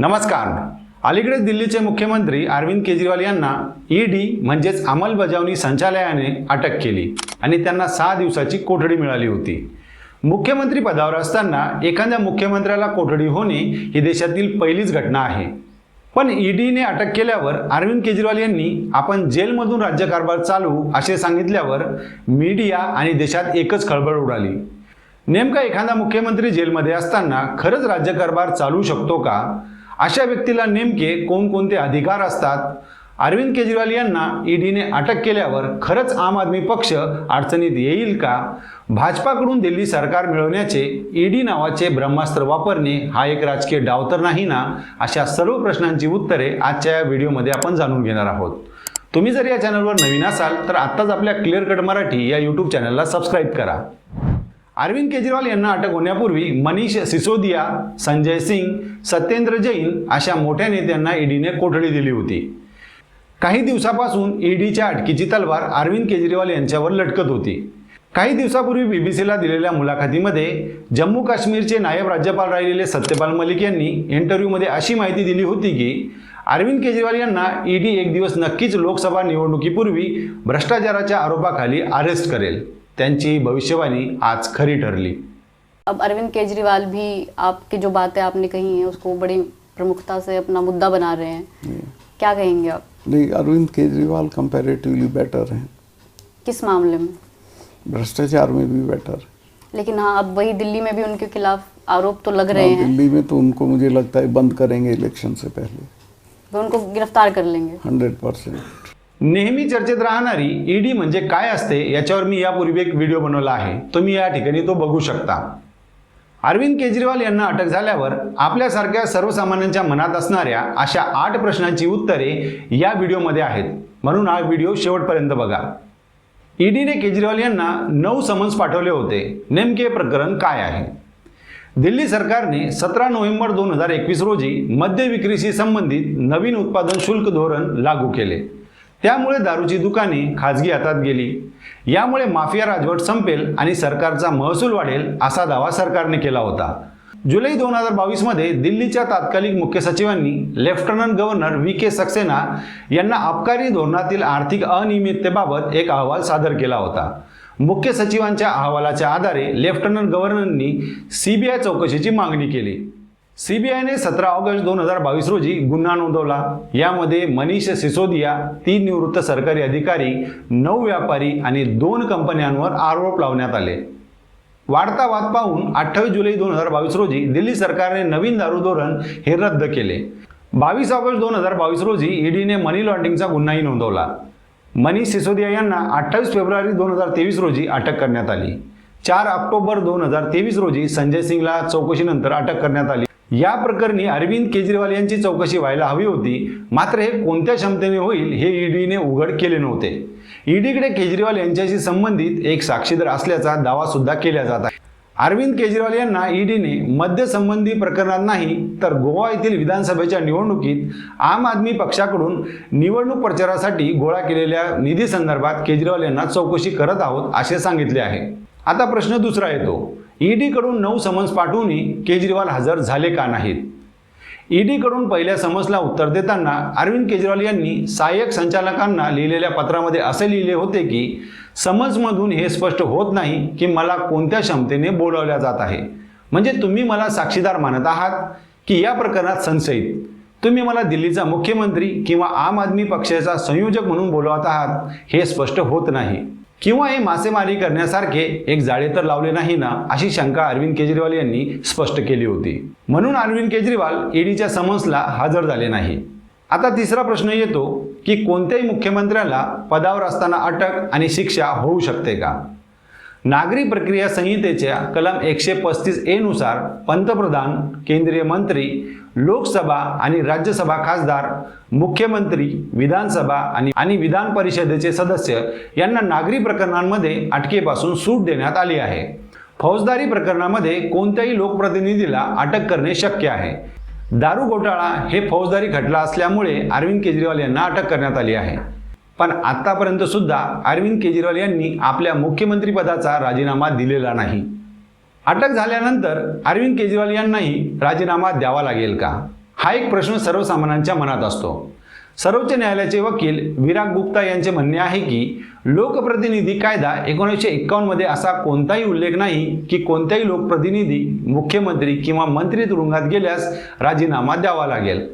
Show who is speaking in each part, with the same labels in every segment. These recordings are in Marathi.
Speaker 1: नमस्कार. अलीकडेच दिल्लीचे मुख्यमंत्री अरविंद केजरीवाल यांना ईडी म्हणजेच अंमलबजावणी संचालयाने अटक केली आणि त्यांना सहा दिवसाची कोठडी मिळाली होती. मुख्यमंत्री पदावर असताना एखाद्या मुख्यमंत्र्याला कोठडी होणे ही देशातील पहिलीच घटना आहे. पण ईडीने अटक केल्यावर अरविंद केजरीवाल यांनी आपण जेलमधून राज्यकारभार चालू असे सांगितल्यावर मीडिया आणि देशात एकच खळबळ उडाली. नेमका एखादा मुख्यमंत्री जेलमध्ये असताना खरंच राज्यकारभार चालू शकतो का? अशा व्यक्तीला नेमके कोणकोणते अधिकार असतात? अरविंद केजरीवाल यांना ईडीने अटक केल्यावर खरंच आम आदमी पक्ष अडचणीत येईल का? भाजपाकडून दिल्ली सरकार मिळवण्याचे ईडी नावाचे ब्रह्मास्त्र वापरणे हा एक राजकीय डाव तर नाही ना? अशा सर्व प्रश्नांची उत्तरे आजच्या या व्हिडिओमध्ये आपण जाणून घेणार आहोत. तुम्ही जर या चॅनलवर नवीन असाल तर आत्ताच आपल्या क्लिअर कट मराठी या यूट्यूब चॅनलला सबस्क्राईब करा. अरविंद केजरीवाल यांना अटक होण्यापूर्वी मनीष सिसोदिया संजय सिंग सत्येंद्र जैन अशा मोठ्या नेत्यांना ईडीने कोठडी दिली होती. काही दिवसापासून ईडीच्या अटकीची तलवार अरविंद केजरीवाल यांच्यावर लटकत होती. काही दिवसापूर्वी बीबीसीला दिलेल्या मुलाखतीमध्ये जम्मू काश्मीरचे नायब राज्यपाल राहिलेले सत्यपाल मलिक यांनी इंटरव्ह्यूमध्ये अशी माहिती दिली होती की अरविंद केजरीवाल यांना ईडी एक दिवस नक्कीच लोकसभा निवडणुकीपूर्वी भ्रष्टाचाराच्या आरोपाखाली अरेस्ट करेल. त्यांची भविष्यवाणी आज खरी ठरली.
Speaker 2: अब अरविंद केजरीवाल भी आपकी जो बातें आपने कही हैं उसको बड़ी प्रमुखता से अपना मुद्दा बना रहे हैं। क्या कहेंगे आप?
Speaker 3: नहीं अरविंद केजरीवाल कंपैरेटिवली बेटर हैं।
Speaker 2: किस मामले में?
Speaker 3: भ्रष्टाचार में भी बेटर
Speaker 2: लेकिन हाँ अब वही दिल्ली में भी उनके खिलाफ आरोप तो लग रहे
Speaker 3: हाँ,
Speaker 2: हैं।
Speaker 3: दिल्ली में तो उनको मुझे लगता है बंद करेंगे इलेक्शन से पहले।
Speaker 2: वो उनको गिरफ़्तार कर लेंगे।
Speaker 3: Hundred percent.
Speaker 1: नेहमी चर्चेत राहणारी ईडी म्हणजे काय असते याच्यावर मी यापूर्वी एक व्हिडिओ बनवला आहे. तुम्ही या ठिकाणी तो बघू शकता. अरविंद केजरीवाल यांना अटक झाल्यावर आपल्यासारख्या सर्वसामान्यांच्या मनात असणाऱ्या अशा आठ प्रश्नांची उत्तरे या व्हिडिओमध्ये आहेत. म्हणून हा व्हिडिओ शेवटपर्यंत बघा. ईडीने केजरीवाल यांना नऊ समन्स पाठवले होते. नेमके प्रकरण काय आहे? दिल्ली सरकारने सतरा नोव्हेंबर दोन हजार एकवीस रोजी मद्य विक्रीशी संबंधित नवीन उत्पादन शुल्क धोरण लागू केले. त्यामुळे दारूची दुकाने खाजगी हातात गेली. यामुळे माफिया राजवट संपेल आणि सरकारचा महसूल वाढेल असा दावा सरकारने केला होता. जुलै दोन हजार बावीसमध्ये दिल्लीच्या तात्कालिक मुख्य सचिवांनी lieutenant governor V K Saxena यांना अबकारी धोरणातील आर्थिक अनियमिततेबाबत एक अहवाल सादर केला होता. मुख्य सचिवांच्या अहवालाच्या आधारे लेफ्टनंट गव्हर्नरनी सीबीआय चौकशीची मागणी केली. सीबीआयने सतरा ऑगस्ट दोन हजार बावीस रोजी गुन्हा नोंदवला. यामध्ये मनीष सिसोदिया तीन निवृत्त सरकारी अधिकारी नऊ व्यापारी आणि दोन कंपन्यांवर आरोप लावण्यात आले. वाढता वाद पाहून अठ्ठावीस जुलै दोन हजार बावीस रोजी दिल्ली सरकारने नवीन दारू धोरण हे रद्द केले. बावीस ऑगस्ट दोन हजार बावीस रोजी ईडीने मनी लॉन्ड्रिंगचा गुन्हाही नोंदवला. मनीष सिसोदिया यांना अठ्ठावीस फेब्रुवारी दोन हजार तेवीस रोजी अटक करण्यात आली. चार ऑक्टोबर दोन हजार तेवीस रोजी संजय सिंगला चौकशीनंतर अटक करण्यात आली. या प्रकरणी अरविंद केजरीवाल यांची चौकशी व्हायला हवी होती. मात्र हे कोणत्या क्षमतेने होईल हे ईडीने उघड केले नव्हते. ईडीकडे केजरीवाल यांच्याशी संबंधित एक साक्षीदार असल्याचा दावा सुद्धा केला जात आहे. अरविंद केजरीवाल यांना ईडीने मद्यसंबंधी प्रकरणात नाही तर गोवा येथील विधानसभेच्या निवडणुकीत आम आदमी पक्षाकडून निवडणूक प्रचारासाठी गोळा केलेल्या निधी संदर्भात केजरीवाल यांना चौकशी करत आहोत असे सांगितले आहे. आता प्रश्न दुसरा येतो. ईडीकडून नऊ समन्स पाठवूनही केजरीवाल हजर झाले का नाहीत? ईडीकडून पहिल्या समन्सला उत्तर देताना अरविंद केजरीवाल यांनी सहाय्यक संचालकांना लिहिलेल्या पत्रामध्ये असे लिहिले होते की समन्समधून हे स्पष्ट होत नाही की मला कोणत्या क्षमतेने बोलावल्या जात आहे. म्हणजे तुम्ही मला साक्षीदार मानत आहात की या प्रकरणात संशयित. तुम्ही मला दिल्लीचा मुख्यमंत्री किंवा आम आदमी पक्षाचा संयोजक म्हणून बोलवत आहात हे स्पष्ट होत नाही. किंवा हे मासेमारी करण्यासारखे एक जाळे तर लावले नाही ना अशी शंका अरविंद केजरीवाल यांनी स्पष्ट केली होती. म्हणून अरविंद केजरीवाल ईडीच्या समन्सला हजर झाले नाही. आता तिसरा प्रश्न येतो की कोणत्याही मुख्यमंत्र्याला पदावर असताना अटक आणि शिक्षा होऊ शकते का? नागरी प्रक्रिया संहितेच्या कलम एकशे पस्तीस एनुसार पंतप्रधान केंद्रीय मंत्री लोकसभा आणि राज्यसभा खासदार मुख्यमंत्री विधानसभा आणि आणि विधान परिषदेचे सदस्य यांना नागरी प्रकरणांमध्ये अटकेपासून सूट देण्यात आली आहे. फौजदारी प्रकरणामध्ये कोणत्याही लोकप्रतिनिधीला अटक करणे शक्य आहे. दारू घोटाळा हे फौजदारी खटला असल्यामुळे अरविंद केजरीवाल यांना अटक करण्यात आली आहे. पण आतापर्यंत सुद्धा अरविंद केजरीवाल यांनी आपल्या मुख्यमंत्रीपदाचा राजीनामा दिलेला नाही. अटक झाल्यानंतर अरविंद केजरीवाल यांनाही राजीनामा द्यावा लागेल का? हा एक प्रश्न सर्वसामान्यांच्या मनात असतो. सर्वोच्च न्यायालयाचे वकील विराग गुप्ता यांचे म्हणणे आहे की लोकप्रतिनिधी कायदा एकोणीसशे एक्कावन्नमध्ये असा कोणताही उल्लेख नाही की कोणत्याही लोकप्रतिनिधी मुख्यमंत्री किंवा मंत्री तुरुंगात गेल्यास राजीनामा द्यावा लागेल.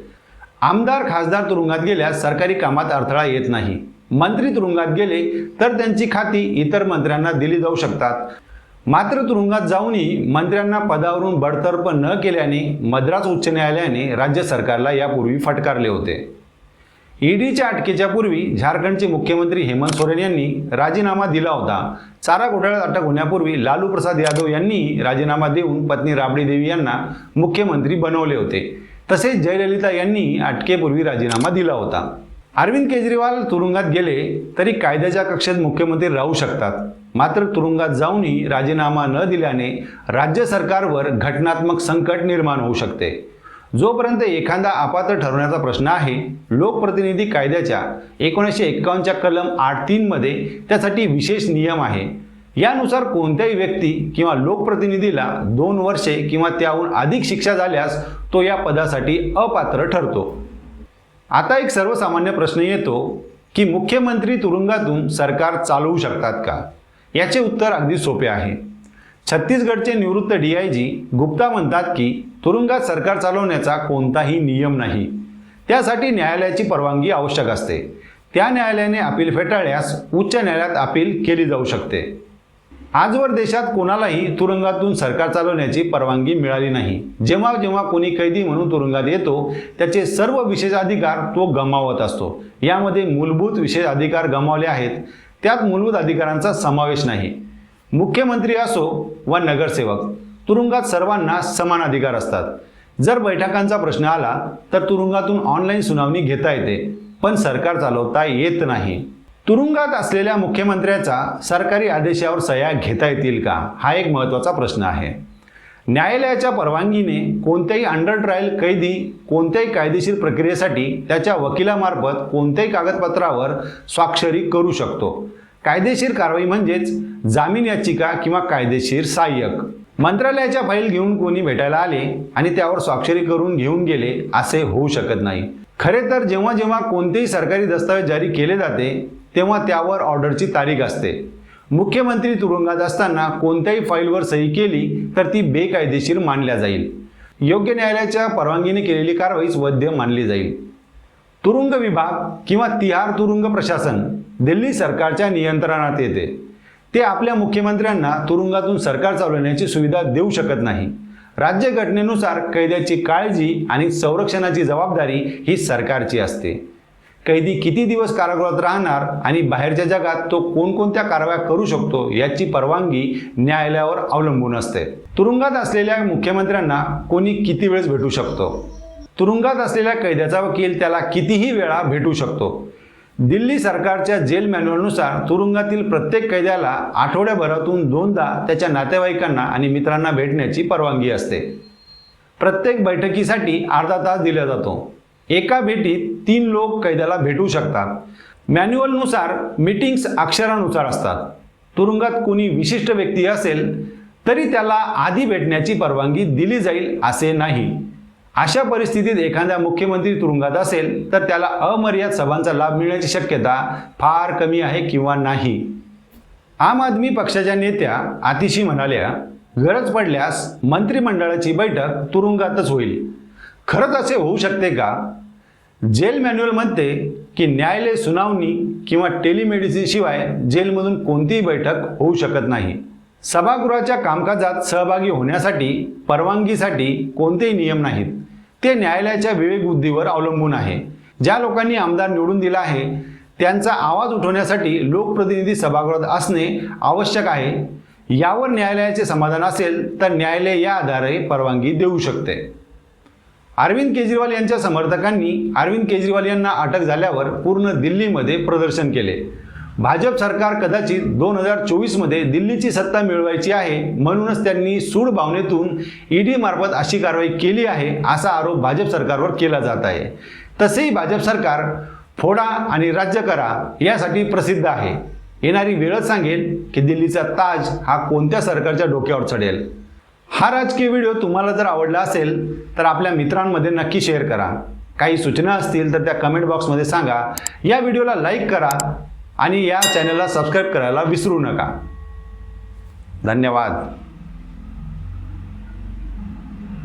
Speaker 1: आमदार खासदार तुरुंगात गेल्यास सरकारी कामात अडथळा येत नाही. मंत्री तुरुंगात गेले तर त्यांची खाती इतर मंत्र्यांना दिली जाऊ शकतात. मात्र तुरुंगात जाऊनही मंत्र्यांना पदावरून बडतर्फ न केल्याने मद्रास उच्च न्यायालयाने राज्य सरकारला यापूर्वी फटकारले होते. ईडीच्या अटकेच्या पूर्वी झारखंडचे मुख्यमंत्री हेमंत सोरेन यांनी राजीनामा दिला होता. चारा घोटाळ्यात अटक होण्यापूर्वी लालू प्रसाद यादव यांनी राजीनामा देऊन पत्नी राबडी देवी यांना मुख्यमंत्री बनवले होते. तसेच जयललिता यांनी अटकेपूर्वी राजीनामा दिला होता. अरविंद केजरीवाल तुरुंगात गेले तरी कायद्याच्या कक्षेत मुख्यमंत्री राहू शकतात. मात्र तुरुंगात जाऊनही राजीनामा न दिल्याने राज्य सरकारवर घटनात्मक संकट निर्माण होऊ शकते. जोपर्यंत एखादा अपात्र ठरवण्याचा प्रश्न आहे लोकप्रतिनिधी कायद्याच्या एकोणीसशे एक्कावन्नच्या कलम आठ तीनमध्ये त्यासाठी विशेष नियम आहे. यानुसार कोणत्याही व्यक्ती किंवा लोकप्रतिनिधीला दोन वर्षे किंवा त्याहून अधिक शिक्षा झाल्यास तो या पदासाठी अपात्र ठरतो. आता एक सर्वसामान्य प्रश्न येतो की मुख्यमंत्री तुरुंगातून सरकार चालवू शकतात का? याचे उत्तर अगदी सोपे आहे. छत्तीसगडचे निवृत्त डी आय जी गुप्ता म्हणतात की तुरुंगात सरकार चालवण्याचा कोणताही नियम नाही. त्यासाठी न्यायालयाची परवानगी आवश्यक असते. त्या न्यायालयाने अपील फेटाळल्यास उच्च न्यायालयात अपील केली जाऊ शकते. आजवर देशात कोणालाही तुरुंगातून सरकार चालवण्याची परवानगी मिळाली नाही. जेव्हा जेव्हा कोणी कैदी म्हणून तुरुंगात येतो त्याचे सर्व विशेष अधिकार तो गमावत असतो. यामध्ये मूलभूत विशेष अधिकार गमावले आहेत. त्यात मूलभूत अधिकारांचा समावेश नाही. मुख्यमंत्री असो वा नगरसेवक तुरुंगात सर्वांना समान अधिकार असतात. जर बैठकांचा प्रश्न आला तर तुरुंगातून ऑनलाईन सुनावणी घेता येते पण सरकार चालवता येत नाही. तुरुंगात असलेल्या मुख्यमंत्र्याचा सरकारी आदेशावर सह्या घेता येतील का? हा एक महत्त्वाचा प्रश्न आहे. न्यायालयाच्या परवानगीने कोणत्याही अंडर ट्रायल कैदी कोणत्याही कायदेशीर प्रक्रियेसाठी त्याच्या वकिलामार्फत कोणत्याही कागदपत्रावर स्वाक्षरी करू शकतो. कायदेशीर कारवाई म्हणजेच जामीन याचिका किंवा कायदेशीर सहाय्यक. मंत्रालयाच्या फाईल घेऊन कोणी भेटायला आले आणि त्यावर स्वाक्षरी करून घेऊन गेले असे होऊ शकत नाही. खरे तर जेव्हा जेव्हा कोणतेही सरकारी दस्तावेज जारी केले जाते तेव्हा त्यावर ऑर्डरची तारीख असते. मुख्यमंत्री तुरुंगात असताना कोणत्याही फाईलवर सही केली तर ती बेकायदेशीर मानल्या जाईल. योग्य न्यायालयाच्या परवानगीने केलेली कारवाईच वैध मानली जाईल. तुरुंग विभाग किंवा तिहार तुरुंग प्रशासन दिल्ली सरकारच्या नियंत्रणात येते. ते आपल्या मुख्यमंत्र्यांना तुरुंगातून सरकार चालवण्याची सुविधा देऊ शकत नाही. राज्यघटनेनुसार कैद्याची काळजी आणि संरक्षणाची जबाबदारी ही सरकारची असते. कैदी किती दिवस कारागृहात राहणार आणि बाहेरच्या जगात तो कोणकोणत्या कारवाया करू शकतो याची परवानगी न्यायालयावर अवलंबून असते. तुरुंगात असलेल्या मुख्यमंत्र्यांना कोणी किती वेळेस भेटू शकतो? तुरुंगात असलेल्या कैद्याचा वकील त्याला कितीही वेळा भेटू शकतो. दिल्ली सरकारच्या जेल मॅन्युअलनुसार तुरुंगातील प्रत्येक कैद्याला आठवड्याभरातून दोनदा त्याच्या नातेवाईकांना आणि मित्रांना भेटण्याची परवानगी असते. प्रत्येक बैठकीसाठी अर्धा तास दिला जातो. एका भेटीत तीन लोक कैद्याला भेटू शकतात. मॅन्युअलनुसार मीटिंग्स अक्षरानुसार असतात. तुरुंगात कोणी विशिष्ट व्यक्ती असेल तरी त्याला आधी भेटण्याची परवानगी दिली जाईल असे नाही. अशा परिस्थितीत एखादा मुख्यमंत्री तुरुंगात असेल तर त्याला अमर्याद सभांचा लाभ मिळण्याची शक्यता फार कमी आहे किंवा नाही. आम आदमी पक्षाच्या नेत्या आतिशी म्हणाल्या गरज पडल्यास मंत्रिमंडळाची बैठक तुरुंगातच होईल. खरंच असे होऊ शकते का? जेल मॅन्युअलमध्ये की न्यायालय सुनावणी किंवा टेलिमेडिसिनशिवाय जेलमधून कोणतीही बैठक होऊ शकत नाही. सभागृहाच्या कामकाजात सहभागी होण्यासाठी परवानगीसाठी कोणतेही नियम नाहीत. ते न्यायालयाच्या विवेकबुद्धीवर अवलंबून आहे. ज्या लोकांनी आमदार निवडून दिला आहे त्यांचा आवाज उठवण्यासाठी लोकप्रतिनिधी सभागृहात असणे आवश्यक आहे. यावर न्यायालयाचे समाधान असेल तर न्यायालय या आधारे परवानगी देऊ शकते. अरविंद केजरीवाल यांच्या समर्थकांनी अरविंद केजरीवाल यांना अटक झाल्यावर पूर्ण दिल्लीमध्ये प्रदर्शन केले. भाजप सरकार कदाचित दोन हजार चोवीसमध्ये दिल्लीची सत्ता मिळवायची आहे म्हणूनच त्यांनी सूड भावनेतून ईडी मार्फत अशी कारवाई केली आहे असा आरोप भाजप सरकारवर केला जात आहे. तसेही भाजप सरकार फोडा आणि राज्य करा यासाठी प्रसिद्ध आहे. येणारी वेळच सांगेल की दिल्लीचा ताज हा कोणत्या सरकारच्या डोक्यावर चढेल. हा राजकीय व्हिडिओ तुम्हाला जर आवडला असेल तर आपल्या मित्रांमध्ये नक्की शेअर करा. काही सूचना असतील तर त्या कमेंट बॉक्समध्ये सांगा. या व्हिडिओला लाईक करा आणि या चॅनलला सबस्क्राईब करायला विसरू नका. धन्यवाद.